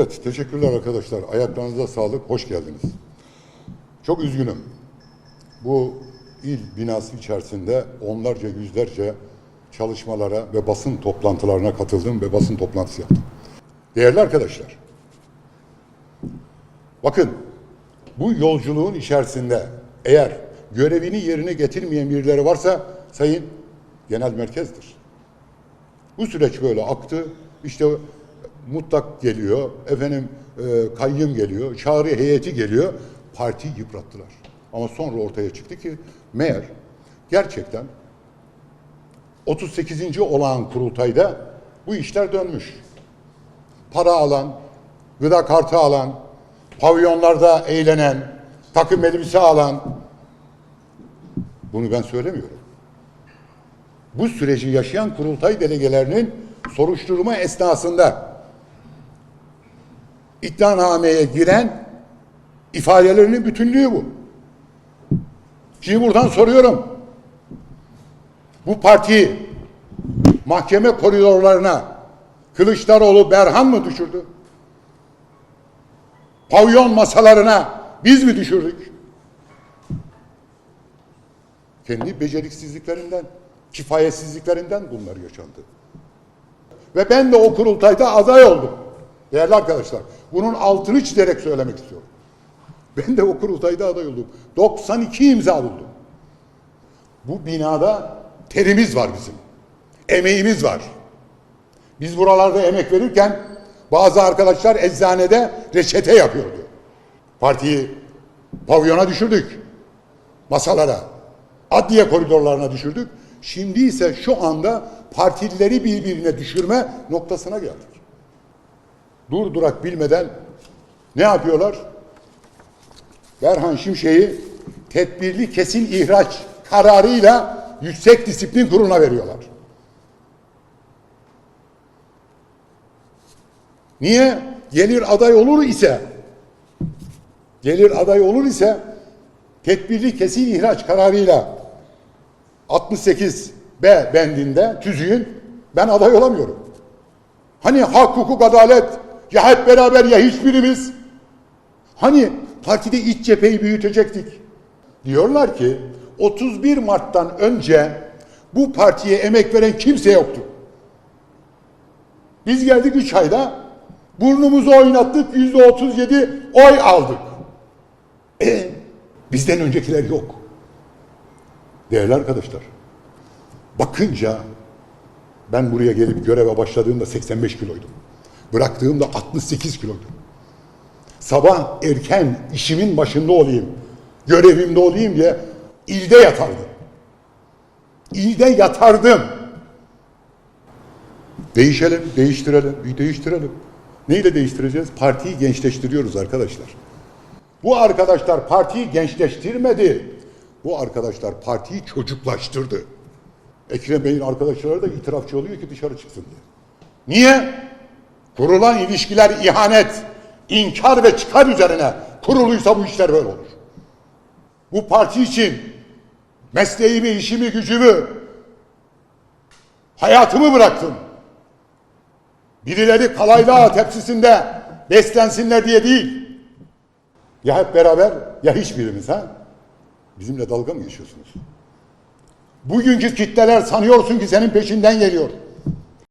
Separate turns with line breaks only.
Evet, teşekkürler arkadaşlar. Ayaklarınıza sağlık, hoş geldiniz. Çok üzgünüm. Bu il binası içerisinde onlarca, yüzlerce çalışmalara ve basın toplantılarına katıldım ve basın toplantısı yaptım. Değerli arkadaşlar, bakın bu yolculuğun içerisinde eğer görevini yerine getirmeyen birileri varsa sayın genel merkezdir. Bu süreç böyle aktı. İşte mutlak geliyor, efendim e, kayyum geliyor, çağrı heyeti geliyor. Partiyi yıprattılar. Ama sonra ortaya çıktı ki meğer gerçekten 38. olağan kurultayda bu işler dönmüş. Para alan, gıda kartı alan, pavyonlarda eğlenen, takım elbise alan bunu ben söylemiyorum bu süreci yaşayan kurultay delegelerinin soruşturma esnasında iddianameye giren ifadelerinin bütünlüğü bu. Şimdi buradan soruyorum. Bu parti mahkeme koridorlarına Kılıçdaroğlu Berhan mı düşürdü? Pavyon masalarına biz mi düşürdük? kendi beceriksizliklerinden, kifayetsizliklerinden bunlar yaşandı. Ve ben de o kurultayda aday oldum. Değerli arkadaşlar, bunun altını çizerek söylemek istiyorum. Ben de o kurultayda aday oldum. 92 imza buldum. Bu binada terimiz var bizim. Emeğimiz var. Biz buralarda emek verirken bazı arkadaşlar eczanede reçete yapıyordu. Partiyi pavyona düşürdük. Masalara adliye koridorlarına düşürdük. Şimdi ise şu anda partilileri birbirine düşürme noktasına geldik. Dur durak bilmeden ne yapıyorlar? Berhan Şimşek'i tedbirli kesin ihraç kararıyla Yüksek Disiplin Kurulu'na veriyorlar. Niye? Gelir aday olur ise gelir aday olur ise tedbirli kesin ihraç kararıyla 68 B bendinde tüzüğün ben aday olamıyorum. Hani hak, hukuk, adalet ya hep beraber ya hiçbirimiz. Hani partide iç cepheyi büyütecektik. Diyorlar ki 31 Mart'tan önce bu partiye emek veren kimse yoktu. Biz geldik 3 ayda burnumuzu oynattık yüzde 37 oy aldık. E, bizden öncekiler yok. Değerli arkadaşlar, bakınca ben buraya gelip göreve başladığımda 85 kiloydum. Bıraktığımda 68 kiloydum. Sabah erken işimin başında olayım, görevimde olayım diye ilde yatardım. İlde yatardım. Değişelim, değiştirelim, bir değiştirelim. Neyle değiştireceğiz? Partiyi gençleştiriyoruz arkadaşlar. Bu arkadaşlar partiyi gençleştirmedi. Bu arkadaşlar partiyi çocuklaştırdı. Ekrem Bey'in arkadaşları da itirafçı oluyor ki dışarı çıksın diye. Niye? Kurulan ilişkiler ihanet, inkar ve çıkar üzerine kuruluysa bu işler böyle olur. Bu parti için mesleğimi, işimi, gücümü, hayatımı bıraktım. Birileri kalayla tepsisinde beslensinler diye değil. Ya hep beraber ya hiçbirimiz ha? Bizimle dalga mı geçiyorsunuz? Bugünkü kitleler sanıyorsun ki senin peşinden geliyor.